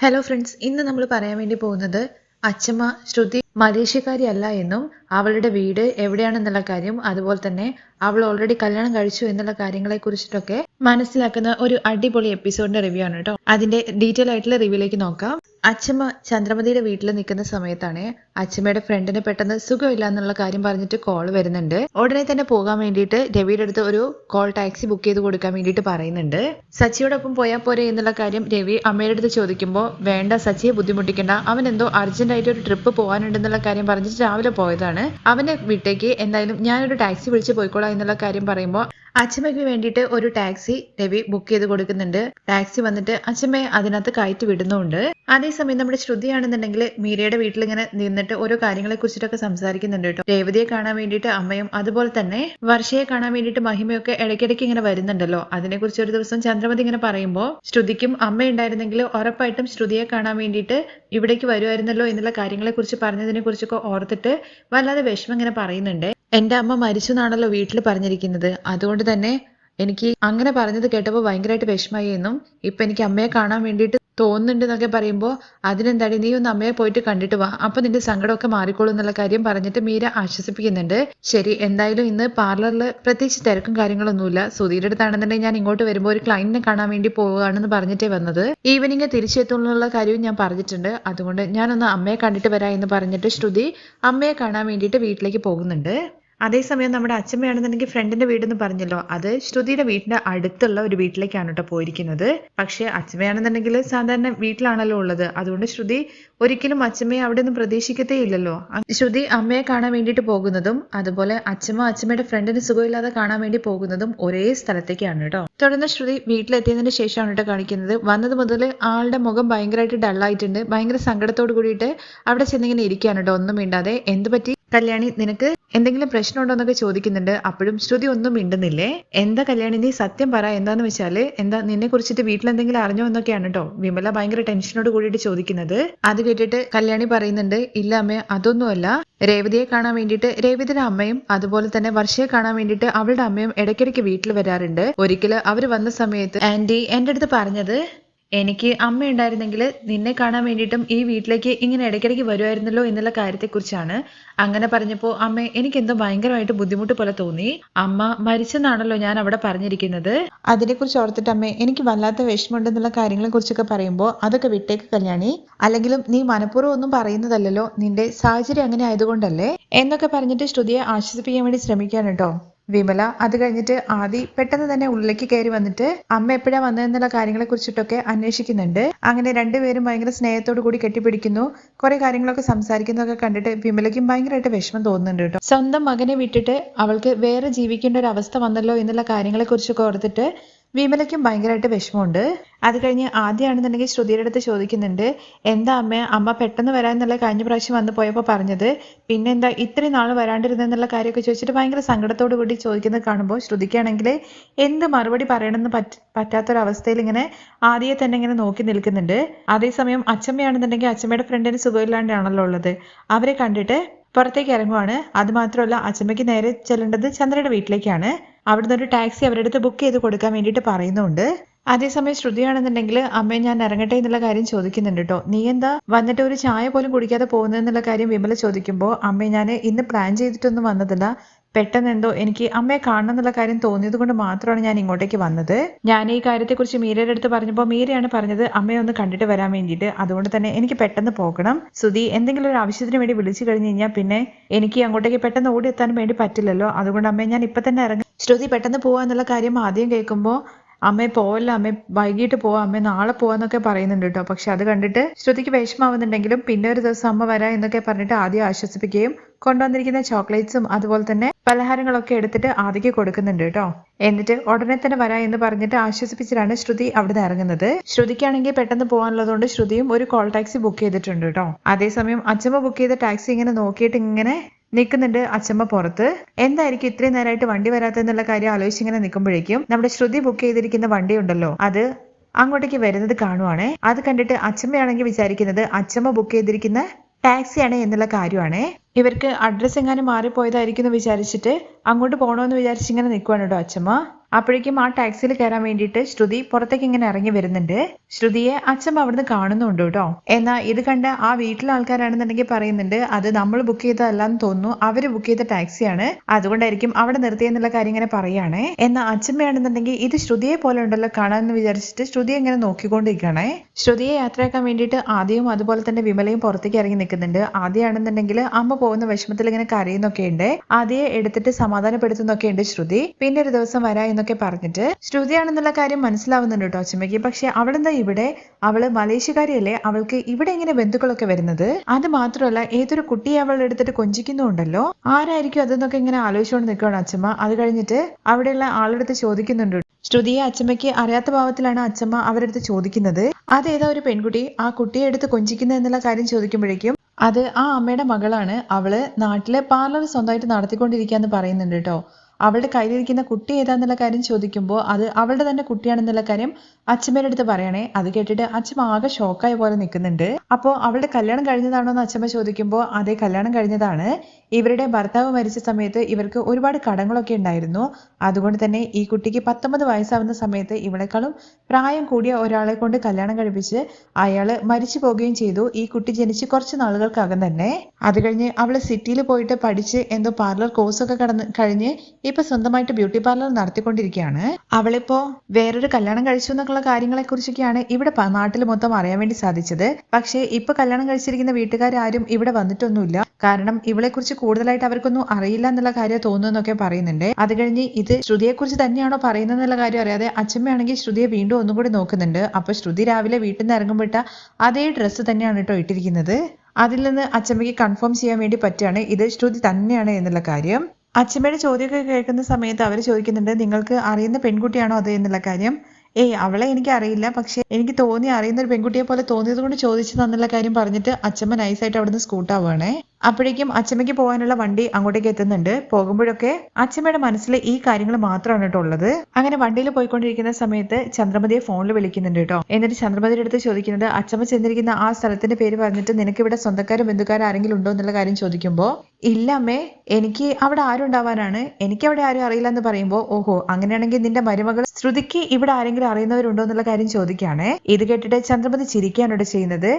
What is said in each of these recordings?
Hello friends ഇന്ന് നമ്മൾ പറയാൻ വേണ്ടി പോകുന്നത് അച്ഛമ്മ ശ്രുതി മലേഷ്യക്കാരി അല്ല എന്നും അവളുടെ വീട് എവിടെയാണെന്നുള്ള കാര്യം അതുപോലെ തന്നെ അവൾ ഓൾറെഡി കല്യാണം കഴിച്ചു എന്നുള്ള കാര്യങ്ങളെ കുറിച്ചിട്ടൊക്കെ മനസ്സിലാക്കുന്ന ഒരു അടിപൊളി എപ്പിസോഡിന്റെ റിവ്യൂ ആണ് കേട്ടോ അതിന്റെ ഡീറ്റെയിൽ ആയിട്ടുള്ള റിവ്യൂലേക്ക് നോക്കാം. അച്ഛമ്മ ചന്ദ്രമതിയുടെ വീട്ടിൽ നിൽക്കുന്ന സമയത്താണ് അച്ഛമ്മയുടെ ഫ്രണ്ടിന് പെട്ടെന്ന് സുഖമില്ല എന്നുള്ള കാര്യം പറഞ്ഞിട്ട് കോൾ വരുന്നുണ്ട്. ഉടനെ തന്നെ പോകാൻ വേണ്ടിയിട്ട് രവിയുടെ അടുത്ത് ഒരു കോൾ ടാക്സി ബുക്ക് ചെയ്ത് കൊടുക്കാൻ വേണ്ടിയിട്ട് പറയുന്നുണ്ട്. സച്ചിയോടൊപ്പം പോയാൽ പോരെ എന്നുള്ള കാര്യം രവി അമ്മയുടെ അടുത്ത് ചോദിക്കുമ്പോൾ വേണ്ട സച്ചിയെ ബുദ്ധിമുട്ടിക്കേണ്ട. അവൻ എന്തോ അർജന്റ് ആയിട്ട് ഒരു ട്രിപ്പ് പോകാനുണ്ടെന്നുള്ള കാര്യം പറഞ്ഞിട്ട് രാവിലെ പോയതാണ്. അവന്റെ വീട്ടേക്ക്. എന്തായാലും ഞാനൊരു ടാക്സി വിളിച്ച് പോയിക്കോളാം എന്നുള്ള കാര്യം പറയുമ്പോൾ അച്ഛമ്മയ്ക്ക് വേണ്ടിയിട്ട് ഒരു ടാക്സി രവി ബുക്ക് ചെയ്ത് കൊടുക്കുന്നുണ്ട്. ടാക്സി വന്നിട്ട് അച്ഛമ്മയെ അതിനകത്ത് കയറ്റി വിടുന്നുണ്ട്. അതേസമയം നമ്മുടെ ശ്രുതിയാണെന്നുണ്ടെങ്കിൽ മീരയുടെ വീട്ടിൽ ഇങ്ങനെ നിന്നിട്ട് ഓരോ കാര്യങ്ങളെ കുറിച്ചിട്ടൊക്കെ സംസാരിക്കുന്നുണ്ട് കേട്ടോ. രേവതിയെ കാണാൻ വേണ്ടിയിട്ട് അമ്മയും അതുപോലെ തന്നെ വർഷയെ കാണാൻ വേണ്ടിയിട്ട് മഹിമയൊക്കെ ഇടയ്ക്കിടയ്ക്ക് ഇങ്ങനെ വരുന്നുണ്ടല്ലോ. അതിനെക്കുറിച്ച് ഒരു ദിവസം ചന്ദ്രമതി ഇങ്ങനെ പറയുമ്പോൾ ശ്രുതിക്കും അമ്മ ഉണ്ടായിരുന്നെങ്കിൽ ഉറപ്പായിട്ടും ശ്രുതിയെ കാണാൻ വേണ്ടിയിട്ട് ഇവിടേക്ക് വരുമായിരുന്നല്ലോ എന്നുള്ള കാര്യങ്ങളെ കുറിച്ച് പറഞ്ഞതിനെ കുറിച്ചൊക്കെ ഓർത്തിട്ട് വല്ലാതെ വിഷമം ഇങ്ങനെ പറയുന്നുണ്ട്. എന്റെ അമ്മ മരിച്ചു എന്നാണല്ലോ വീട്ടിൽ പറഞ്ഞിരിക്കുന്നത്. അതുകൊണ്ട് തന്നെ എനിക്ക് അങ്ങനെ പറഞ്ഞത് കേട്ടപ്പോൾ ഭയങ്കരമായിട്ട് വിഷമമായി എന്നും ഇപ്പൊ എനിക്ക് അമ്മയെ കാണാൻ വേണ്ടിയിട്ട് തോന്നുന്നുണ്ട് എന്നൊക്കെ പറയുമ്പോൾ അതിനെന്താടി നീ ഒന്ന് അമ്മയെ പോയിട്ട് കണ്ടിട്ട് വാ. അപ്പൊ നിന്റെ സങ്കടമൊക്കെ മാറിക്കോളും എന്നുള്ള കാര്യം പറഞ്ഞിട്ട് മീര ആശ്വസിപ്പിക്കുന്നുണ്ട്. ശരി എന്തായാലും ഇന്ന് പാർലറിൽ പ്രത്യേകിച്ച് തിരക്കും കാര്യങ്ങളൊന്നുമില്ല. സുധീരുടെ അടുത്താണെന്നുണ്ടെങ്കിൽ ഞാൻ ഇങ്ങോട്ട് വരുമ്പോൾ ഒരു ക്ലയന്റിനെ കാണാൻ വേണ്ടി പോവുകയാണെന്ന് പറഞ്ഞിട്ടേ വന്നത്. ഈവനിങ് തിരിച്ചെത്തുന്നുള്ള കാര്യവും ഞാൻ പറഞ്ഞിട്ടുണ്ട്. അതുകൊണ്ട് ഞാനൊന്ന് അമ്മയെ കണ്ടിട്ട് വരാം എന്ന് പറഞ്ഞിട്ട് ശ്രുതി അമ്മയെ കാണാൻ വേണ്ടിയിട്ട് വീട്ടിലേക്ക് പോകുന്നുണ്ട്. അതേസമയം നമ്മുടെ അച്ഛമ്മയാണെന്നുണ്ടെങ്കിൽ ഫ്രണ്ടിന്റെ വീടെന്ന് പറഞ്ഞല്ലോ. അത് ശ്രുതിയുടെ വീടിന്റെ അടുത്തുള്ള ഒരു വീട്ടിലേക്കാണ് കേട്ടോ പോയിരിക്കുന്നത്. പക്ഷെ അച്ഛമ്മയാണെന്നുണ്ടെങ്കിൽ സാധാരണ വീട്ടിലാണല്ലോ ഉള്ളത്. അതുകൊണ്ട് ശ്രുതി ഒരിക്കലും അച്ഛമ്മയെ അവിടെ ഒന്നും പ്രതീക്ഷിക്കത്തേ ഇല്ലല്ലോ ശ്രുതി അമ്മയെ കാണാൻ വേണ്ടിയിട്ട് പോകുന്നതും അതുപോലെ അച്ഛമ്മ അച്ഛമ്മയുടെ ഫ്രണ്ടിന് സുഖമില്ലാതെ കാണാൻ വേണ്ടി പോകുന്നതും ഒരേ സ്ഥലത്തേക്കാണ് കേട്ടോ. തുടർന്ന് ശ്രുതി വീട്ടിലെത്തിയതിന് ശേഷമാണ് കേട്ടോ കാണിക്കുന്നത്. വന്നത് മുതൽ ആളുടെ മുഖം ഭയങ്കരമായിട്ട് ഡള്ളായിട്ടുണ്ട് ഭയങ്കര സങ്കടത്തോട് കൂടിയിട്ട് അവിടെ ചെന്നിങ്ങനെ ഇരിക്കുകയാണ് കേട്ടോ. ഒന്നും മിണ്ടാതെ. എന്ത് പറ്റി കല്യാണി നിനക്ക് എന്തെങ്കിലും പ്രശ്നമുണ്ടോ എന്നൊക്കെ ചോദിക്കുന്നുണ്ട്. അപ്പോഴും ശ്രുതി ഒന്നും മിണ്ടുന്നില്ലേ? എന്താ കല്യാണി നീ സത്യം പറ. എന്താന്ന് വെച്ചാൽ എന്താ നിന്നെ കുറിച്ചിട്ട് വീട്ടിൽ എന്തെങ്കിലും അറിഞ്ഞോ എന്നൊക്കെയാണ് കേട്ടോ വിമല ഭയങ്കര ടെൻഷനോട് കൂടിയിട്ട് ചോദിക്കുന്നത്. അത് കേട്ടിട്ട് കല്യാണി പറയുന്നുണ്ട് ഇല്ല അമ്മ അതൊന്നുമല്ല. രേവതിയെ കാണാൻ വേണ്ടിയിട്ട് രേവതിയുടെ അമ്മയും അതുപോലെ തന്നെ വർഷയെ കാണാൻ വേണ്ടിയിട്ട് അവളുടെ അമ്മയും ഇടയ്ക്കിടയ്ക്ക് വീട്ടിൽ വരാറുണ്ട്. ഒരിക്കൽ അവർ വന്ന സമയത്ത് ആന്റി എന്റെ അടുത്ത് പറഞ്ഞത് എനിക്ക് അമ്മ ഉണ്ടായിരുന്നെങ്കിൽ നിന്നെ കാണാൻ വേണ്ടിയിട്ടും ഈ വീട്ടിലേക്ക് ഇങ്ങനെ ഇടയ്ക്കിടയ്ക്ക് വരുമായിരുന്നല്ലോ എന്നുള്ള കാര്യത്തെക്കുറിച്ചാണ്. അങ്ങനെ പറഞ്ഞപ്പോൾ അമ്മ എനിക്ക് എന്തോ ഭയങ്കരമായിട്ട് ബുദ്ധിമുട്ട് പോലെ തോന്നി. അമ്മ മരിച്ചെന്നാണല്ലോ ഞാൻ അവിടെ പറഞ്ഞിരിക്കുന്നത്. അതിനെക്കുറിച്ച് ഓർത്തിട്ട് അമ്മ എനിക്ക് വല്ലാത്ത വിഷമമുണ്ടെന്നുള്ള കാര്യങ്ങളെ കുറിച്ചൊക്കെ പറയുമ്പോൾ അതൊക്കെ വിട്ടേക്ക് കല്യാണി. അല്ലെങ്കിലും നീ മനഃപൂർവം ഒന്നും പറയുന്നതല്ലല്ലോ നിന്റെ സാഹചര്യം അങ്ങനെ ആയതുകൊണ്ടല്ലേ? എന്നൊക്കെ പറഞ്ഞിട്ട് ശ്രുതിയെ ആശ്വസിപ്പിക്കാൻ വേണ്ടി ശ്രമിക്കാൻ കേട്ടോ. വിമല അത് കഴിഞ്ഞിട്ട് ആദി പെട്ടെന്ന് തന്നെ ഉള്ളിലേക്ക് കയറി വന്നിട്ട് അമ്മ എപ്പോഴാ വന്നതെന്നുള്ള കാര്യങ്ങളെ കുറിച്ചിട്ടൊക്കെ അന്വേഷിക്കുന്നുണ്ട്. അങ്ങനെ രണ്ടുപേരും ഭയങ്കര സ്നേഹത്തോടു കൂടി കെട്ടിപ്പിടിക്കുന്നു. കുറെ കാര്യങ്ങളൊക്കെ സംസാരിക്കുന്നതൊക്കെ കണ്ടിട്ട് വിമലയ്ക്കും ഭയങ്കരമായിട്ട് വിഷമം തോന്നുന്നുണ്ട് കേട്ടോ. സ്വന്തം മകനെ വിട്ടിട്ട് അവൾക്ക് വേറെ ജീവിക്കേണ്ട ഒരു അവസ്ഥ വന്നല്ലോ എന്നുള്ള കാര്യങ്ങളെ കുറിച്ചൊക്കെ ഓർത്തിട്ട് വിമലയ്ക്കും ഭയങ്കരമായിട്ട് വിഷമമുണ്ട്. അത് കഴിഞ്ഞ് ആദ്യമാണെന്നുണ്ടെങ്കിൽ ശ്രുതിയുടെ അടുത്ത് ചോദിക്കുന്നുണ്ട് എന്താ അമ്മ അമ്മ പെട്ടെന്ന് വരാമെന്നുള്ള കഴിഞ്ഞ പ്രാവശ്യം വന്നു പോയപ്പോൾ പറഞ്ഞത്? പിന്നെ എന്താ ഇത്രയും നാൾ വരാണ്ടിരുന്നെന്നുള്ള കാര്യമൊക്കെ ചോദിച്ചിട്ട് ഭയങ്കര സങ്കടത്തോടു കൂടി ചോദിക്കുന്നത് കാണുമ്പോൾ ശ്രുതിക്കാണെങ്കിൽ എന്ത് മറുപടി പറയണമെന്ന് പറ്റ പറ്റാത്തൊരവസ്ഥയിൽ ഇങ്ങനെ ആദ്യയെ തന്നെ ഇങ്ങനെ നോക്കി നിൽക്കുന്നുണ്ട്. അതേസമയം അച്ഛമ്മയാണെന്നുണ്ടെങ്കിൽ അച്ഛമ്മയുടെ ഫ്രണ്ടിന് സുഖമില്ലാണ്ടാണല്ലോ ഉള്ളത്. അവരെ കണ്ടിട്ട് പുറത്തേക്ക് ഇറങ്ങുവാണ്. അത് മാത്രമല്ല അച്ഛമ്മയ്ക്ക് നേരെ ചെല്ലേണ്ടത് ചന്ദ്രയുടെ വീട്ടിലേക്കാണ്. അവിടുന്ന് ഒരു ടാക്സി അവരുടെ അടുത്ത് ബുക്ക് ചെയ്ത് കൊടുക്കാൻ വേണ്ടിയിട്ട് പറയുന്നുണ്ട്. അതേസമയം ശ്രുതിയാണെന്നുണ്ടെങ്കിൽ അമ്മയെ ഞാൻ ഇറങ്ങട്ടെ എന്നുള്ള കാര്യം ചോദിക്കുന്നുണ്ട് കേട്ടോ നീ എന്താ വന്നിട്ട് ഒരു ചായ പോലും കുടിക്കാതെ പോകുന്നതെന്നുള്ള കാര്യം വിമല ചോദിക്കുമ്പോൾ അമ്മയെ ഞാൻ ഇന്ന് പ്ലാൻ ചെയ്തിട്ടൊന്നും വന്നതല്ല. പെട്ടെന്ന് എന്തോ എനിക്ക് അമ്മയെ കാണണം എന്നുള്ള കാര്യം തോന്നിയത് കൊണ്ട് മാത്രമാണ് ഞാൻ ഇങ്ങോട്ടേക്ക് വന്നത്. ഞാൻ ഈ കാര്യത്തെക്കുറിച്ച് മീരയുടെ അടുത്ത് പറഞ്ഞപ്പോൾ മീരയാണ് പറഞ്ഞത് അമ്മയെ ഒന്ന് കണ്ടിട്ട് വരാൻ വേണ്ടിയിട്ട്. അതുകൊണ്ട് തന്നെ എനിക്ക് പെട്ടെന്ന് പോകണം. സുധി എന്തെങ്കിലും ഒരു ആവശ്യത്തിന് വേണ്ടി വിളിച്ചു കഴിഞ്ഞു കഴിഞ്ഞാൽ പിന്നെ എനിക്ക് അങ്ങോട്ടേക്ക് പെട്ടെന്ന് ഓടി ഓടിയെത്താൻ വേണ്ടി പറ്റില്ലല്ലോ. അതുകൊണ്ട് അമ്മയെ ഞാൻ ഇപ്പൊ തന്നെ ഇറങ്ങി. ശ്രുതി പെട്ടെന്ന് പോവാന്നുള്ള കാര്യം ആദ്യം കേൾക്കുമ്പോൾ അമ്മ പോവല്ല അമ്മ വൈകിട്ട് പോവാ അമ്മ നാളെ പോവാന്നൊക്കെ പറയുന്നുണ്ട് കേട്ടോ പക്ഷെ അത് കണ്ടിട്ട് ശ്രുതിക്ക് വിഷമാവുന്നുണ്ടെങ്കിലും പിന്നെ ഒരു ദിവസം അമ്മ വരാം എന്നൊക്കെ പറഞ്ഞിട്ട് ആദ്യം ആശ്വസിപ്പിക്കുകയും കൊണ്ടുവന്നിരിക്കുന്ന ചോക്ലേറ്റ്സും അതുപോലെ തന്നെ പലഹാരങ്ങളൊക്കെ എടുത്തിട്ട് ആദ്യക്ക് കൊടുക്കുന്നുണ്ട് കേട്ടോ എന്നിട്ട് ഉടനെ തന്നെ വരാം എന്ന് പറഞ്ഞിട്ട് ആശ്വസിപ്പിച്ചിട്ടാണ് ശ്രുതി അവിടെ ഇറങ്ങുന്നത്. ശ്രുതിക്കാണെങ്കിൽ പെട്ടെന്ന് പോകാനുള്ളതുകൊണ്ട് ശ്രുതിയും ഒരു കോൾ ടാക്സി ബുക്ക് ചെയ്തിട്ടുണ്ട് കേട്ടോ അതേസമയം അച്ഛമ്മ ബുക്ക് ചെയ്ത ടാക്സി ഇങ്ങനെ നോക്കിയിട്ട് ഇങ്ങനെ നിൽക്കുന്നുണ്ട് അച്ചമ്മ പുറത്ത്. എന്തായിരിക്കും ഇത്രയും നേരമായിട്ട് വണ്ടി വരാത്തെന്നുള്ള കാര്യം ആലോചിച്ച് ഇങ്ങനെ നിൽക്കുമ്പോഴേക്കും നമ്മുടെ ശ്രുതി ബുക്ക് ചെയ്തിരിക്കുന്ന വണ്ടി ഉണ്ടല്ലോ അത് അങ്ങോട്ടേക്ക് വരുന്നത് കാണുവാണേ. അത് കണ്ടിട്ട് അച്ചമ്മയാണെങ്കിൽ വിചാരിക്കുന്നത് അച്ചമ്മ ബുക്ക് ചെയ്തിരിക്കുന്ന ടാക്സിയാണ് എന്നുള്ള കാര്യമാണ്. ഇവർക്ക് അഡ്രസ്സ് എങ്ങാനും മാറിപ്പോയതായിരിക്കും എന്ന് വിചാരിച്ചിട്ട് അങ്ങോട്ട് പോകണമെന്ന് വിചാരിച്ച് ഇങ്ങനെ നിൽക്കുവാണ് കേട്ടോ അച്ഛമ്മ അപ്പോഴേക്കും ആ ടാക്സിയിൽ കയറാൻ വേണ്ടിയിട്ട് ശ്രുതി പുറത്തേക്ക് ഇങ്ങനെ ഇറങ്ങി വരുന്നുണ്ട്. ശ്രുതിയെ അച്ഛൻ അവിടുന്ന് കാണുന്നുണ്ട് കേട്ടോ. എന്നാൽ ഇത് കണ്ട ആ വീട്ടിലെ ആൾക്കാരാണെന്നുണ്ടെങ്കിൽ പറയുന്നുണ്ട് അത് നമ്മൾ ബുക്ക് ചെയ്തതല്ലാന്ന് തോന്നുന്നു. അവർ ബുക്ക് ചെയ്ത ടാക്സിയാണ്. അതുകൊണ്ടായിരിക്കും അവിടെ നിർത്തിയെന്നുള്ള കാര്യം ഇങ്ങനെ പറയുകയാണേ. എന്നാൽ അച്ഛമ്മയാണെന്നുണ്ടെങ്കിൽ ഇത് ശ്രുതിയെ പോലെ ഉണ്ടല്ലോ കാണാമെന്ന് വിചാരിച്ചിട്ട് ശ്രുതി ഇങ്ങനെ നോക്കിക്കൊണ്ടിരിക്കുകയാണ്. ശ്രുതിയെ യാത്രയാക്കാൻ വേണ്ടിയിട്ട് ആദ്യവും അതുപോലെ തന്നെ വിമലയും പുറത്തേക്ക് ഇറങ്ങി നിൽക്കുന്നുണ്ട്. ആദ്യമാണെന്നുണ്ടെങ്കിൽ അമ്മ പോകുന്ന വിഷമത്തിൽ ഇങ്ങനെ കരയുന്നൊക്കെ ഉണ്ട് ആദ്യയെ എടുത്തിട്ട് സമാധാനപ്പെടുത്തുന്നൊക്കെ ഉണ്ട് ശ്രുതി. പിന്നെ ഒരു ദിവസം വരാ എന്നൊക്കെ പറഞ്ഞിട്ട് ശ്രുതിയാണെന്നുള്ള കാര്യം മനസ്സിലാവുന്നുണ്ട് കേട്ടോ അച്ഛമ്മയ്ക്ക്. പക്ഷെ അവളെന്താ ഇവിടെ? അവൾ മലേഷ്യക്കാരിയല്ലേ? അവൾക്ക് ഇവിടെ എങ്ങനെ ബന്ധുക്കളൊക്കെ വരുന്നത്? അത് മാത്രമല്ല ഏതൊരു കുട്ടിയെ അവൾ എടുത്തിട്ട് കൊഞ്ചിക്കുന്നുണ്ടല്ലോ? ആരായിരിക്കും അതെന്നൊക്കെ ഇങ്ങനെ ആലോചിച്ചുകൊണ്ട് നിൽക്കുകയാണ് അച്ഛമ്മ. അത് കഴിഞ്ഞിട്ട് അവിടെയുള്ള ആളെടുത്ത് ചോദിക്കുന്നുണ്ട് ശ്രുതിയെ അച്ഛമ്മയ്ക്ക് അറിയാത്ത ഭാവത്തിലാണ് അച്ഛമ്മ അവരടുത്ത് ചോദിക്കുന്നത്. അതേതാ ഒരു പെൺകുട്ടി ആ കുട്ടിയെ എടുത്ത് കൊഞ്ചിക്കുന്നത് എന്നുള്ള കാര്യം ചോദിക്കുമ്പോഴേക്കും അത് ആ അമ്മയുടെ മകളാണ്. അവൾ നാട്ടിലെ പാർലർ സ്വന്തമായിട്ട് നടത്തിക്കൊണ്ടിരിക്കാന്ന് പറയുന്നുണ്ട് കേട്ടോ. അവളുടെ കയ്യിലിരിക്കുന്ന കുട്ടി ഏതാന്നുള്ള കാര്യം ചോദിക്കുമ്പോൾ അത് അവളുടെ തന്നെ കുട്ടിയാണെന്നുള്ള കാര്യം അച്ഛമ്മയുടെ അടുത്ത് പറയണേ. അത് കേട്ടിട്ട് അച്ഛമ്മ ആകെ ഷോക്കായ പോലെ നിൽക്കുന്നുണ്ട്. അപ്പോൾ അവളുടെ കല്യാണം കഴിഞ്ഞതാണോ എന്ന് അച്ഛമ്മ ചോദിക്കുമ്പോൾ അതേ കല്യാണം കഴിഞ്ഞതാണ്. ഇവരുടെ ഭർത്താവ് മരിച്ച സമയത്ത് ഇവർക്ക് ഒരുപാട് കടങ്ങളൊക്കെ ഉണ്ടായിരുന്നു. അതുകൊണ്ട് തന്നെ ഈ കുട്ടിക്ക് പത്തൊമ്പത് വയസ്സാവുന്ന സമയത്ത് ഇവളെക്കാളും പ്രായം കൂടിയ ഒരാളെ കൊണ്ട് കല്യാണം കഴിപ്പിച്ച് അയാൾ മരിച്ചു പോവുകയും ചെയ്തു. ഈ കുട്ടി ജനിച്ച് കുറച്ച് നാളുകൾക്കകം തന്നെ. അത് കഴിഞ്ഞ് അവൾ സിറ്റിയിൽ പോയിട്ട് പഠിച്ച് എന്തോ പാർലർ കോഴ്സൊക്കെ കടന്ന് കഴിഞ്ഞ് ഇപ്പൊ സ്വന്തമായിട്ട് ബ്യൂട്ടി പാർലർ നടത്തിക്കൊണ്ടിരിക്കുകയാണ്. അവളിപ്പോ വേറൊരു കല്യാണം കഴിച്ചു എന്നൊക്കെയുള്ള കാര്യങ്ങളെ കുറിച്ചൊക്കെയാണ് ഇവിടെ നാട്ടിൽ മൊത്തം അറിയാൻ വേണ്ടി സാധിച്ചത്. പക്ഷേ ഇപ്പൊ കല്യാണം കഴിച്ചിരിക്കുന്ന വീട്ടുകാരും ഇവിടെ വന്നിട്ടൊന്നുമില്ല. കാരണം ഇവളെ കുറിച്ച് കൂടുതലായിട്ട് അവർക്കൊന്നും അറിയില്ല എന്നുള്ള കാര്യം തോന്നുന്നൊക്കെ പറയുന്നുണ്ട്. അത് കഴിഞ്ഞ് ഇത് ശ്രുതിയെ കുറിച്ച് തന്നെയാണോ പറയുന്നത് എന്നുള്ള കാര്യം അറിയാതെ അച്ഛമ്മയാണെങ്കിൽ ശ്രുതിയെ വീണ്ടും ഒന്നും കൂടി നോക്കുന്നുണ്ട്. അപ്പൊ ശ്രുതി രാവിലെ വീട്ടിൽ നിന്ന് ഇറങ്ങുമ്പോട്ട അതേ ഡ്രസ്സ് തന്നെയാണ് കേട്ടോ ഇട്ടിരിക്കുന്നത്. അതിൽ നിന്ന് അച്ഛമ്മയ്ക്ക് കൺഫേം ചെയ്യാൻ വേണ്ടി പറ്റുകയാണ്. ഇത് ശ്രുതി തന്നെയാണ് എന്നുള്ള കാര്യം. അച്ഛമ്മയുടെ ചോദ്യമൊക്കെ കേൾക്കുന്ന സമയത്ത് അവർ ചോദിക്കുന്നുണ്ട് നിങ്ങൾക്ക് അറിയുന്ന പെൺകുട്ടിയാണോ അത്? എന്നുള്ള കാര്യം. ഏയ് അവളെ എനിക്ക് അറിയില്ല. പക്ഷെ എനിക്ക് തോന്നി അറിയുന്ന ഒരു പെൺകുട്ടിയെ പോലെ തോന്നിയത് കൊണ്ട് ചോദിച്ചു തന്നുള്ള കാര്യം പറഞ്ഞിട്ട് അച്ഛമ്മ നൈസായിട്ട് അവിടുന്ന് സ്കൂട്ടാവുകയാണേ അപ്പോഴേക്കും അച്ഛമ്മയ്ക്ക് പോകാനുള്ള വണ്ടി അങ്ങോട്ടേക്ക് എത്തുന്നുണ്ട്. പോകുമ്പോഴൊക്കെ അച്ഛമ്മയുടെ മനസ്സിൽ ഈ കാര്യങ്ങൾ മാത്രമാണ് കേട്ടോ ഉള്ളത്. അങ്ങനെ വണ്ടിയിൽ പോയിക്കൊണ്ടിരിക്കുന്ന സമയത്ത് ചന്ദ്രമതിയെ ഫോണിൽ വിളിക്കുന്നുണ്ട് കേട്ടോ. എന്നിട്ട് ചന്ദ്രമതിയുടെ അടുത്ത് ചോദിക്കുന്നത് അച്ഛമ്മ ചെന്നിരിക്കുന്ന ആ സ്ഥലത്തിന്റെ പേര് പറഞ്ഞിട്ട് നിനക്ക് ഇവിടെ സ്വന്തക്കാരും ബന്ധുക്കാരും ആരെങ്കിലും ഉണ്ടോ എന്നുള്ള കാര്യം ചോദിക്കുമ്പോൾ ഇല്ല അമ്മേ എനിക്ക് അവിടെ ആരും ഉണ്ടാവാനാണ്. എനിക്ക് അവിടെ ആരും അറിയില്ല എന്ന് പറയുമ്പോൾ ഓഹോ അങ്ങനെയാണെങ്കിൽ നിന്റെ മരുമകൾ ശ്രുതിക്ക് ഇവിടെ ആരെങ്കിലും അറിയുന്നവരുണ്ടോ എന്നുള്ള കാര്യം ചോദിക്കുകയാണ്. ഇത് കേട്ടിട്ട് ചന്ദ്രമതി ചിരിക്കാനോട് ചെയ്യുന്നത്.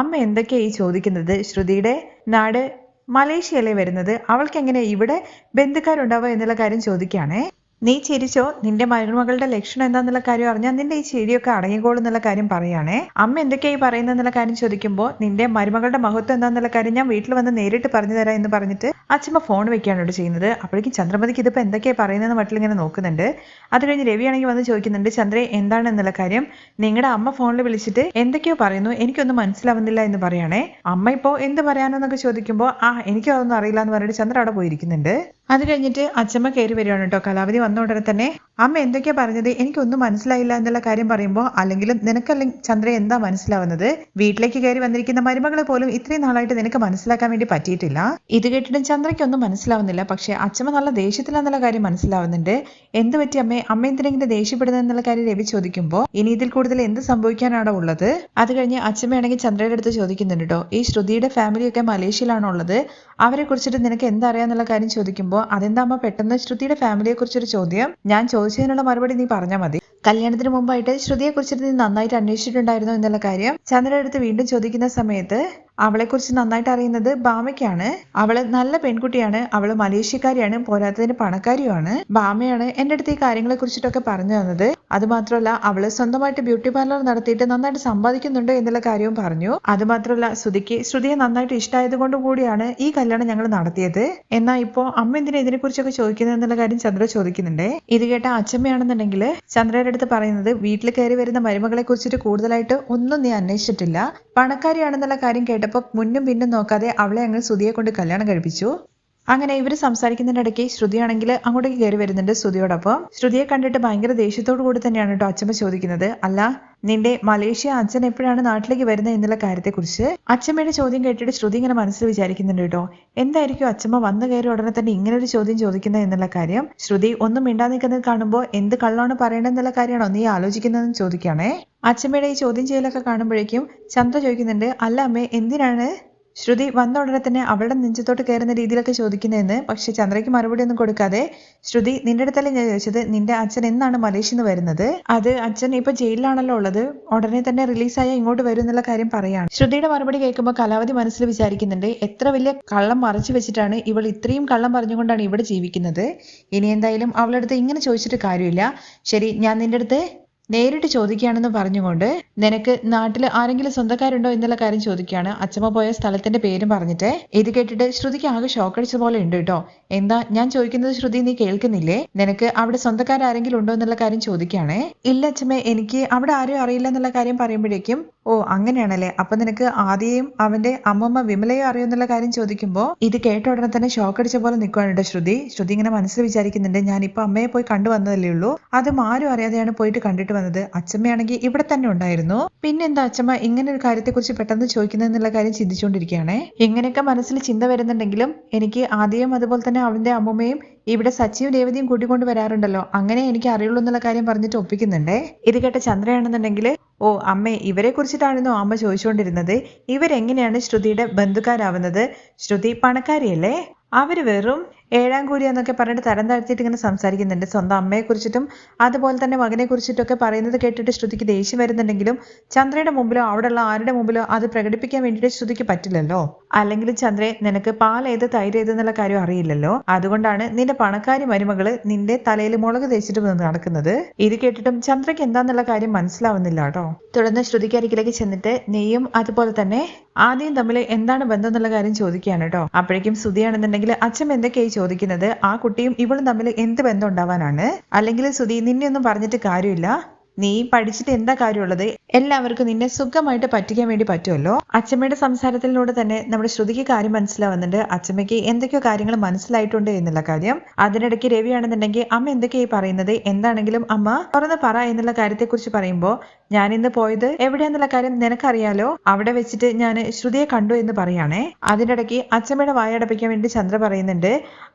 അമ്മ എന്തൊക്കെയാ ഈ ചോദിക്കുന്നത്? ശ്രുതിയുടെ നാട് മലേഷ്യയിലെ വരുന്നത്. അവൾക്ക് എങ്ങനെ ഇവിടെ ബന്ധുക്കാരുണ്ടാവുക എന്നുള്ള കാര്യം ചോദിക്കുകയാണേ. നീ ചിരിച്ചോ? നിന്റെ മരുമകളുടെ ലക്ഷണം എന്താന്നുള്ള കാര്യം അറിഞ്ഞാൽ നിന്റെ ഈ ചിരിയൊക്കെ അടങ്ങിക്കോളും എന്നുള്ള കാര്യം പറയുകയാണേ. അമ്മ എന്തൊക്കെയായി പറയുന്നത് എന്നുള്ള കാര്യം ചോദിക്കുമ്പോൾ നിന്റെ മരുമകളുടെ മഹത്വം എന്താന്നുള്ള കാര്യം ഞാൻ വീട്ടിൽ വന്ന് നേരിട്ട് പറഞ്ഞു തരാം എന്ന് പറഞ്ഞിട്ട് അച്ഛമ്മ ഫോൺ വെക്കുകയാണ് ചെയ്യുന്നത്. അപ്പോഴേക്കും ചന്ദ്രമതിക്ക് ഇതിപ്പോൾ എന്തൊക്കെയാണ് പറയുന്നതെന്ന് മട്ടിൽ ഇങ്ങനെ നോക്കുന്നുണ്ട്. അത് കഴിഞ്ഞ് രവിയാണെങ്കിൽ വന്ന് ചോദിക്കുന്നുണ്ട് ചന്ദ്രേ എന്താണ് എന്നുള്ള കാര്യം? നിങ്ങളുടെ അമ്മ ഫോണിൽ വിളിച്ചിട്ട് എന്തൊക്കെയോ പറയുന്നു എനിക്കൊന്നും മനസ്സിലാവുന്നില്ല എന്ന് പറയുകയാണേ അമ്മ ഇപ്പോൾ എന്ത് പറയാനോ എന്നൊക്കെ ചോദിക്കുമ്പോൾ ആ എനിക്കതൊന്നും അറിയില്ല എന്ന് പറഞ്ഞിട്ട് ചന്ദ്ര അവിടെ പോയിരിക്കുന്നുണ്ട്. അത് കഴിഞ്ഞിട്ട് അച്ഛമ്മ കയറി വരികയാണ് കേട്ടോ. കലാവധി വന്ന ഉടനെ തന്നെ അമ്മ എന്തൊക്കെയാ പറഞ്ഞത്? എനിക്കൊന്നും മനസ്സിലായില്ല എന്നുള്ള കാര്യം പറയുമ്പോൾ അല്ലെങ്കിലും നിനക്കല്ലെങ്കിൽ ചന്ദ്ര എന്താ മനസ്സിലാവുന്നത്? വീട്ടിലേക്ക് കയറി വന്നിരിക്കുന്ന മരുമകളെ പോലും ഇത്രയും നാളായിട്ട് നിനക്ക് മനസ്സിലാക്കാൻ വേണ്ടി പറ്റിയിട്ടില്ല. ഇത് കേട്ടിട്ടും ചന്ദ്രയ്ക്കൊന്നും മനസ്സിലാവുന്നില്ല. പക്ഷെ അച്ഛമ്മ നല്ല ദേഷ്യത്തിലാന്നുള്ള കാര്യം മനസ്സിലാവുന്നുണ്ട്. എന്ത് പറ്റി അമ്മേ? അമ്മ എന്തിനെങ്കിലും ദേഷ്യപ്പെടുന്നത് എന്നുള്ള കാര്യം രവി ചോദിക്കുമ്പോൾ ഇനി ഇതിൽ കൂടുതൽ എന്ത് സംഭവിക്കാനാണ് ഉള്ളത്? അത് കഴിഞ്ഞ് അച്ഛമ്മയാണെങ്കിൽ ചന്ദ്രയുടെ അടുത്ത് ചോദിക്കുന്നുണ്ട് കേട്ടോ ഈ ശ്രുതിയുടെ ഫാമിലിയൊക്കെ മലേഷ്യയിലാണുള്ളത് അവരെ കുറിച്ചിട്ട് നിനക്ക് എന്തറിയാന്നുള്ള കാര്യം ചോദിക്കുമ്പോൾ അതെന്താ അമ്മ പെട്ടെന്ന് ശ്രുതിയുടെ ഫാമിലിയെ കുറിച്ചൊരു ചോദ്യം. ഞാൻ ചോദിച്ചതിനുള്ള മറുപടി നീ പറഞ്ഞാൽ മതി. കല്യാണത്തിന് മുമ്പായിട്ട് ശ്രുതിയെ കുറിച്ചിട്ട് നീ നന്നായിട്ട് അന്വേഷിച്ചിട്ടുണ്ടായിരുന്നു എന്നുള്ള കാര്യം ചന്ദ്രയുടെ അടുത്ത് വീണ്ടും ചോദിക്കുന്ന സമയത്ത് അവളെക്കുറിച്ച് നന്നായിട്ട് അറിയുന്നത് ബാമയ്ക്കാണ്. അവൾ നല്ല പെൺകുട്ടിയാണ്. അവൾ മലേഷ്യക്കാരിയാണ്. പോരാത്തതിന് പണക്കാരിയുമാണ്. ബാമയാണ് എന്റെ അടുത്ത് ഈ കാര്യങ്ങളെ കുറിച്ചിട്ടൊക്കെ പറഞ്ഞു തന്നത്. അതുമാത്രമല്ല അവൾ സ്വന്തമായിട്ട് ബ്യൂട്ടി പാർലർ നടത്തിയിട്ട് നന്നായിട്ട് സമ്പാദിക്കുന്നുണ്ട് എന്നുള്ള കാര്യവും പറഞ്ഞു. അത് മാത്രമല്ല ശ്രുതിക്ക് ശ്രുതിയെ നന്നായിട്ട് ഇഷ്ടമായത് കൊണ്ട് കൂടിയാണ് ഈ കല്യാണം ഞങ്ങൾ നടത്തിയത്. എന്നാൽ ഇപ്പോ അമ്മ എന്തിനാ ഇതിനെ കുറിച്ചൊക്കെ ചോദിക്കുന്നത് എന്നുള്ള കാര്യം ചന്ദ്ര ചോദിക്കുന്നുണ്ട്. ഇത് കേട്ട അച്ഛമ്മയാണെന്നുണ്ടെങ്കിൽ ചന്ദ്രയുടെ അടുത്ത് പറയുന്നത് വീട്ടിൽ കയറി വരുന്ന മരുമകളെ കുറിച്ചിട്ട് കൂടുതലായിട്ട് ഒന്നും നീ അന്വേഷിച്ചിട്ടില്ല. പണക്കാരിയാണെന്നുള്ള കാര്യം കേട്ടപ്പോൾ മുന്നും പിന്നും നോക്കാതെ അവളെ അങ്ങ് സുധിയെ കൊണ്ട് കല്യാണം കഴിപ്പിച്ചു. അങ്ങനെ ഇവർ സംസാരിക്കുന്നതിനിടയ്ക്ക് ശ്രുതിയാണെങ്കിൽ അങ്ങോട്ടേക്ക് കയറി വരുന്നുണ്ട് ശ്രുതിയോടൊപ്പം. ശ്രുതിയെ കണ്ടിട്ട് ഭയങ്കര ദേഷ്യത്തോടു കൂടി തന്നെയാണ് കേട്ടോ അച്ഛമ്മ ചോദിക്കുന്നത്. അല്ല നിന്റെ മലേഷ്യ അച്ഛൻ എപ്പോഴാണ് നാട്ടിലേക്ക് വരുന്നത് എന്നുള്ള കാര്യത്തെക്കുറിച്ച്. അച്ഛമ്മയുടെ ചോദ്യം കേട്ടിട്ട് ശ്രുതി ഇങ്ങനെ മനസ്സിൽ വിചാരിക്കുന്നുണ്ട് കേട്ടോ എന്തായിരിക്കും അച്ഛമ്മ വന്നു കയറി ഉടനെ തന്നെ ഇങ്ങനെ ഒരു ചോദ്യം ചോദിക്കുന്നത് എന്നുള്ള കാര്യം? ശ്രുതി ഒന്നും മിണ്ടാ നിൽക്കുന്നത് കാണുമ്പോൾ എന്ത് കള്ളാണ് പറയേണ്ടതെന്നുള്ള കാര്യമാണോ നീ ആലോചിക്കുന്നതെന്ന് ചോദിക്കുകയാണേ? അച്ഛമ്മയുടെ ഈ ചോദ്യം ചെയ്യലൊക്കെ കാണുമ്പോഴേക്കും ചന്ദ്ര ചോദിക്കുന്നുണ്ട് അല്ല അമ്മേ എന്തിനാണ്? ശ്രുതി വന്ന ഉടനെ തന്നെ അവളുടെ നെഞ്ചത്തോട്ട് കയറുന്ന രീതിയിലൊക്കെ ചോദിക്കുന്നതെന്ന് പക്ഷെ ചന്ദ്രയ്ക്ക് മറുപടി ഒന്നും കൊടുക്കാതെ ശ്രുതി നിന്റെ അടുത്തല്ലേ ഞാൻ ചോദിച്ചത്? നിന്റെ അച്ഛൻ എന്നാണ് മലേഷ്യന്ന് വരുന്നത്? അത് അച്ഛൻ ഇപ്പൊ ജയിലിലാണല്ലോ ഉള്ളത്. ഉടനെ തന്നെ റിലീസായ ഇങ്ങോട്ട് വരും എന്നുള്ള കാര്യം പറയാണ്. ശ്രുതിയുടെ മറുപടി കേൾക്കുമ്പോൾ കലാവധി മനസ്സിൽ വിചാരിക്കുന്നുണ്ട് എത്ര വലിയ കള്ളം മറച്ചു വെച്ചിട്ടാണ് ഇവൾ ഇത്രയും കള്ളം പറഞ്ഞുകൊണ്ടാണ് ഇവിടെ ജീവിക്കുന്നത്? ഇനി എന്തായാലും അവളുടെ അടുത്ത് ഇങ്ങനെ ചോദിച്ചിട്ട് കാര്യമില്ല. ശരി ഞാൻ നിന്റെ അടുത്ത് നേരിട്ട് ചോദിക്കുകയാണെന്ന് പറഞ്ഞുകൊണ്ട് നിനക്ക് നാട്ടിൽ ആരെങ്കിലും സ്വന്തക്കാരുണ്ടോ എന്നുള്ള കാര്യം ചോദിക്കുകയാണ്. അച്ഛമ്മ പോയ സ്ഥലത്തിന്റെ പേരും പറഞ്ഞിട്ട് ഇത് കേട്ടിട്ട് ശ്രുതിക്ക് ആകെ ഷോക്കടിച്ച പോലെ ഉണ്ട് കേട്ടോ. എന്താ ഞാൻ ചോദിക്കുന്നത് ശ്രുതി നീ കേൾക്കുന്നില്ലേ? നിനക്ക് അവിടെ സ്വന്തക്കാരെങ്കിലും ഉണ്ടോ എന്നുള്ള കാര്യം ചോദിക്കുകയാണേ. ഇല്ല അച്ഛമ്മേ എനിക്ക് അവിടെ ആരും അറിയില്ല എന്നുള്ള കാര്യം പറയുമ്പോഴേക്കും ഓ അങ്ങനെയാണല്ലേ. അപ്പൊ നിനക്ക് ആദ്യയും അവന്റെ അമ്മമ്മ വിമലയോ എന്നുള്ള കാര്യം ചോദിക്കുമ്പോൾ ഇത് കേട്ട ഉടനെ തന്നെ ഷോക്കടിച്ച പോലെ നിൽക്കുകയാണ് കേട്ടോ ശ്രുതി. ശ്രുതി ഇങ്ങനെ മനസ്സിൽ വിചാരിക്കുന്നുണ്ട് ഞാൻ അമ്മയെ പോയി കണ്ടു വന്നതല്ലേ ഉള്ളൂ. അതും ആരും അറിയാതെയാണ് പോയിട്ട് കണ്ടിട്ട് വന്നത് അച്ഛമ്മയാണെങ്കിൽ ഇവിടെ തന്നെ ഉണ്ടായിരുന്നു. പിന്നെന്താ അച്ഛമ്മ ഇങ്ങനെ ഒരു കാര്യത്തെ കുറിച്ച് പെട്ടെന്ന് ചോദിക്കുന്നതെന്നുള്ള കാര്യം ചിന്തിച്ചുകൊണ്ടിരിക്കുകയാണേ. എങ്ങനെയൊക്കെ മനസ്സിൽ ചിന്ത വരുന്നുണ്ടെങ്കിലും എനിക്ക് ആദ്യം അതുപോലെ തന്നെ അവന്റെ അമ്മമ്മയും ഇവിടെ സച്ചിയും രേവതിയും കൂട്ടിക്കൊണ്ട് വരാറുണ്ടല്ലോ. അങ്ങനെ എനിക്ക് അറിയുള്ളൂ എന്നുള്ള കാര്യം പറഞ്ഞിട്ട് ഒപ്പിക്കുന്നുണ്ടേ. ഇത് കേട്ട ചന്ദ്രയാണെന്നുണ്ടെങ്കിൽ ഓ അമ്മേ ഇവരെ കുറിച്ചിട്ടാണെന്നോ അമ്മ ചോദിച്ചുകൊണ്ടിരുന്നത്? ഇവരെങ്ങനെയാണ് ശ്രുതിയുടെ ബന്ധുക്കാരാവുന്നത്? ശ്രുതി പണക്കാരിയല്ലേ? അവർ വെറും ഏഴാം കൂലി എന്നൊക്കെ പറഞ്ഞിട്ട് തരം താഴ്ത്തിയിട്ട് ഇങ്ങനെ സംസാരിക്കുന്നുണ്ട്. സ്വന്തം അമ്മയെ കുറിച്ചിട്ടും അതുപോലെ തന്നെ മകനെ കുറിച്ചിട്ടൊക്കെ പറയുന്നത് കേട്ടിട്ട് ശ്രുതിക്ക് ദേഷ്യം വരുന്നുണ്ടെങ്കിലും ചന്ദ്രയുടെ മുമ്പിലോ അവിടെയുള്ള ആരുടെ മുമ്പിലോ അത് പ്രകടിപ്പിക്കാൻ വേണ്ടിയിട്ട് ശ്രുതിക്ക് പറ്റില്ലല്ലോ? അല്ലെങ്കിൽ ചന്ദ്രേ നിനക്ക് പാൽ ഏത് തൈര് ഏത് എന്നുള്ള കാര്യം അറിയില്ലല്ലോ? അതുകൊണ്ടാണ് നിന്റെ പണക്കാരി മരുമകൾ നിന്റെ തലയിൽ മുളക് തേച്ചിട്ട് നടക്കുന്നത്. ഇത് കേട്ടിട്ടും ചന്ദ്രയ്ക്ക് എന്താന്നുള്ള കാര്യം മനസ്സിലാവുന്നില്ല കേട്ടോ. തുടർന്ന് ശ്രുതിക്കരികിലേക്ക് ചെന്നിട്ട് നെയ്യും അതുപോലെ തന്നെ ആദ്യം തമ്മിൽ എന്താണ് ബന്ധം എന്നുള്ള കാര്യം ചോദിക്കുകയാണ് കേട്ടോ. അപ്പോഴേക്കും സുധിയാണെന്നുണ്ടെങ്കിൽ അച്ഛൻ എന്തൊക്കെയായി ചോദിക്കുന്നത്? ആ കുട്ടിയും ഇവളും തമ്മിൽ എന്ത് ബന്ധം ഉണ്ടാവാനാണ്? അല്ലെങ്കിൽ സുധി നിന്നെ ഒന്നും പറഞ്ഞിട്ട് കാര്യമില്ല. നീ പഠിച്ചിട്ട് എന്താ കാര്യമുള്ളത്? എല്ലാവർക്കും നിന്നെ സുഖമായിട്ട് പറ്റിക്കാൻ വേണ്ടി പറ്റുമല്ലോ? അച്ഛമ്മയുടെ സംസാരത്തിലൂടെ തന്നെ നമ്മുടെ ശ്രുതിക്ക് കാര്യം മനസ്സിലാവുന്നുണ്ട്. അച്ഛമ്മയ്ക്ക് എന്തൊക്കെയോ കാര്യങ്ങൾ മനസ്സിലായിട്ടുണ്ട് എന്നുള്ള കാര്യം. അതിനിടയ്ക്ക് രവിയാണെന്നുണ്ടെങ്കിൽ അമ്മ എന്തൊക്കെയായി പറയുന്നത്? എന്താണെങ്കിലും അമ്മ തുറന്ന് പറ എന്നുള്ള കാര്യത്തെക്കുറിച്ച് പറയുമ്പോൾ ഞാൻ ഇന്ന് പോയത് എവിടെയാന്നുള്ള കാര്യം നിനക്കറിയാലോ? അവിടെ വെച്ചിട്ട് ഞാൻ ശ്രുതിയെ കണ്ടു എന്ന് പറയാണേ. അതിനിടയ്ക്ക് അച്ഛമ്മയുടെ വായടപ്പിക്കാൻ വേണ്ടി ചന്ദ്ര പറയുന്നുണ്ട്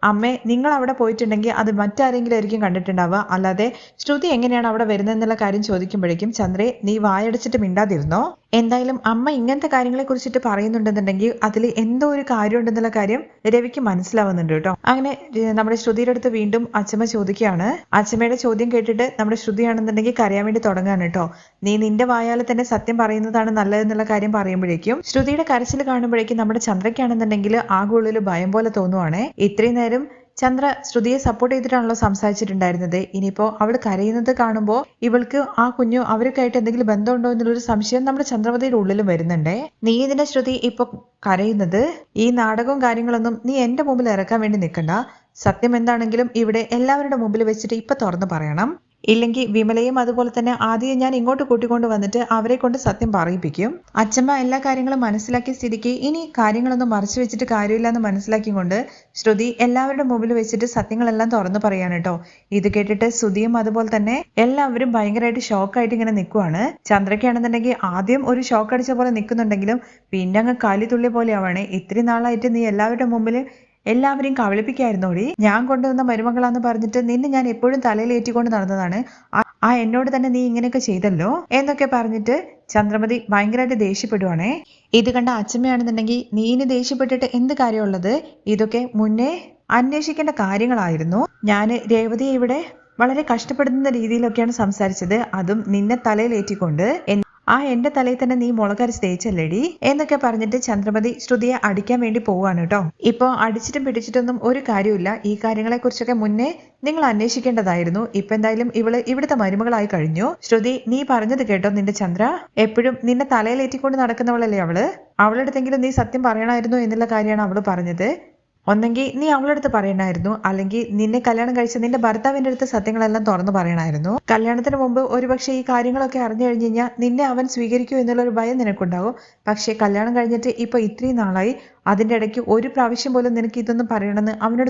അമ്മേ നിങ്ങൾ അവിടെ പോയിട്ടുണ്ടെങ്കിൽ അത് മറ്റാരെങ്കിലും ആയിരിക്കും കണ്ടിട്ടുണ്ടാവുക. അല്ലാതെ ശ്രുതി എങ്ങനെയാണ് അവിടെ വരുന്നത് എന്നുള്ള കാര്യം ചോദിക്കുമ്പോഴേക്കും ചന്ദ്രേ നീ വായടച്ചിട്ട് മിണ്ടാതിരുന്നോ? എന്തായാലും അമ്മ ഇങ്ങനത്തെ കാര്യങ്ങളെ കുറിച്ചിട്ട് പറയുന്നുണ്ടെന്നുണ്ടെങ്കിൽ അതിൽ എന്തോ ഒരു കാര്യം ഉണ്ടെന്നുള്ള കാര്യം രവിക്ക് മനസ്സിലാവുന്നുണ്ട് കേട്ടോ. അങ്ങനെ നമ്മുടെ ശ്രുതിയുടെ അടുത്ത് വീണ്ടും അച്ഛമ്മ ചോദിക്കുകയാണ്. അച്ഛമ്മയുടെ ചോദ്യം കേട്ടിട്ട് നമ്മുടെ ശ്രുതിയാണെന്നുണ്ടെങ്കിൽ കരയാൻ വേണ്ടി തുടങ്ങാണ് കേട്ടോ. നീ നിന്റെ വായാൽ തന്നെ സത്യം പറയുന്നതാണ് നല്ലതെന്നുള്ള കാര്യം പറയുമ്പോഴേക്കും ശ്രുതിയുടെ കരച്ചിൽ കാണുമ്പോഴേക്കും നമ്മുടെ ചന്ദ്രയ്ക്കാണെന്നുണ്ടെങ്കിൽ ആകെ ഉള്ളിൽ ഭയം പോലെ തോന്നുവാണ്. ഇത്രയും നേരം ചന്ദ്ര ശ്രുതിയെ സപ്പോർട്ട് ചെയ്തിട്ടാണല്ലോ സംസാരിച്ചിട്ടുണ്ടായിരുന്നത്. ഇനിയിപ്പോ അവൾ കരയുന്നത് കാണുമ്പോൾ ഇവൾക്ക് ആ കുഞ്ഞു അവരൊക്കെ ആയിട്ട് എന്തെങ്കിലും ബന്ധമുണ്ടോ എന്നുള്ളൊരു സംശയം നമ്മുടെ ചന്ദ്രമതിയുടെ ഉള്ളിലും വരുന്നുണ്ടേ. നീ ഇതിന്റെ ശ്രുതി ഇപ്പൊ കരയുന്നത്? ഈ നാടകവും കാര്യങ്ങളൊന്നും നീ എന്റെ മുമ്പിൽ ഇറക്കാൻ വേണ്ടി നിൽക്കണ്ട. സത്യം എന്താണെങ്കിലും ഇവിടെ എല്ലാവരുടെ മുമ്പിൽ വെച്ചിട്ട് ഇപ്പൊ തുറന്നു പറയണം. ഇല്ലെങ്കിൽ വിമലയും അതുപോലെ തന്നെ ആദ്യം ഞാൻ ഇങ്ങോട്ട് കൂട്ടിക്കൊണ്ട് വന്നിട്ട് അവരെ കൊണ്ട് സത്യം പറയിപ്പിക്കും. അച്ഛമ്മ എല്ലാ കാര്യങ്ങളും മനസ്സിലാക്കിയ സ്ഥിതിക്ക് ഇനി കാര്യങ്ങളൊന്നും മറച്ചു വെച്ചിട്ട് കാര്യമില്ല എന്ന് മനസ്സിലാക്കിക്കൊണ്ട് ശ്രുതി എല്ലാവരുടെ മുമ്പിൽ വെച്ചിട്ട് സത്യങ്ങളെല്ലാം തുറന്നു പറയാണ് കേട്ടോ. ഇത് കേട്ടിട്ട് ശ്രുതിയും അതുപോലെ തന്നെ എല്ലാവരും ഭയങ്കരമായിട്ട് ഷോക്കായിട്ട് ഇങ്ങനെ നിൽക്കുവാണ് ചന്ദ്രയ്ക്കാണെന്നുണ്ടെങ്കിൽ ആദ്യം ഒരു ഷോക്ക് അടിച്ച പോലെ നിൽക്കുന്നുണ്ടെങ്കിലും പിന്നെ അങ്ങ് കാലി പോലെ ആവാണ് ഇത്രയും നാളായിട്ട് നീ എല്ലാവരുടെ മുമ്പിൽ എല്ലാവരെയും കബളിപ്പിക്കായിരുന്നോടി? ഞാൻ കൊണ്ടുവന്ന മരുമകളാന്ന് പറഞ്ഞിട്ട് നിന്നെ ഞാൻ എപ്പോഴും തലയിൽ ഏറ്റിക്കൊണ്ട് നടന്നതാണ്. ആ- എന്നോട് തന്നെ നീ ഇങ്ങനെയൊക്കെ ചെയ്തല്ലോ? എന്നൊക്കെ പറഞ്ഞിട്ട് ചന്ദ്രമതി ഭയങ്കരമായിട്ട് ദേഷ്യപ്പെടുവാണേ. ഇത് കണ്ട അച്ഛമ്മയാണെന്നുണ്ടെങ്കിൽ നീ ഇനി ദേഷ്യപ്പെട്ടിട്ട് എന്ത് കാര്യമുള്ളത്? ഇതൊക്കെ മുന്നേ അന്വേഷിക്കേണ്ട കാര്യങ്ങളായിരുന്നു. ഞാൻ രേവതിയെ ഇവിടെ വളരെ കഷ്ടപ്പെടുന്ന രീതിയിലൊക്കെയാണ് സംസാരിച്ചത്. അതും നിന്നെ തലയിലേറ്റിക്കൊണ്ട് ആ എന്റെ തലയിൽ തന്നെ നീ മുളകരച്ച് തേച്ചല്ലേടി എന്നൊക്കെ പറഞ്ഞിട്ട് ചന്ദ്രമതി ശ്രുതിയെ അടിക്കാൻ വേണ്ടി പോവാണ് കേട്ടോ. ഇപ്പൊ അടിച്ചിട്ടും പിടിച്ചിട്ടൊന്നും ഒരു കാര്യമില്ല ഈ കാര്യങ്ങളെ കുറിച്ചൊക്കെ മുന്നേ നിങ്ങൾ അന്വേഷിക്കേണ്ടതായിരുന്നു. ഇപ്പൊ എന്തായാലും ഇവൾ ഇവിടുത്തെ മരുമകളായി കഴിഞ്ഞു. ശ്രുതി നീ പറഞ്ഞത് കേട്ടോ നിന്റെ ചന്ദ്ര? എപ്പോഴും നിന്നെ തലയിലേറ്റിക്കൊണ്ട് നടക്കുന്നവളല്ലേ അവൾ? അവളെടുത്തെങ്കിലും നീ സത്യം പറയണമായിരുന്നു എന്നുള്ള കാര്യമാണ് അവൾ പറഞ്ഞത്. ഒന്നെങ്കിൽ നീ അവളുടെ അടുത്ത് പറയണമായിരുന്നു അല്ലെങ്കിൽ നിന്നെ കല്യാണം കഴിച്ച നിന്റെ ഭർത്താവിന്റെ അടുത്ത് സത്യങ്ങളെല്ലാം തുറന്നു പറയണമായിരുന്നു കല്യാണത്തിന് മുമ്പ് ഒരുപക്ഷെ ഈ കാര്യങ്ങളൊക്കെ അറിഞ്ഞു കഴിഞ്ഞു കഴിഞ്ഞാൽ നിന്നെ അവൻ സ്വീകരിക്കൂ എന്നുള്ള ഒരു ഭയം നിനക്കുണ്ടാവും പക്ഷേ കല്യാണം കഴിഞ്ഞിട്ട് ഇപ്പൊ ഇത്രയും നാളായി. അതിന്റെ ഇടയ്ക്ക് ഒരു പ്രാവശ്യം പോലും നിനക്ക് ഇതൊന്നും പറയണമെന്ന് അവനോട്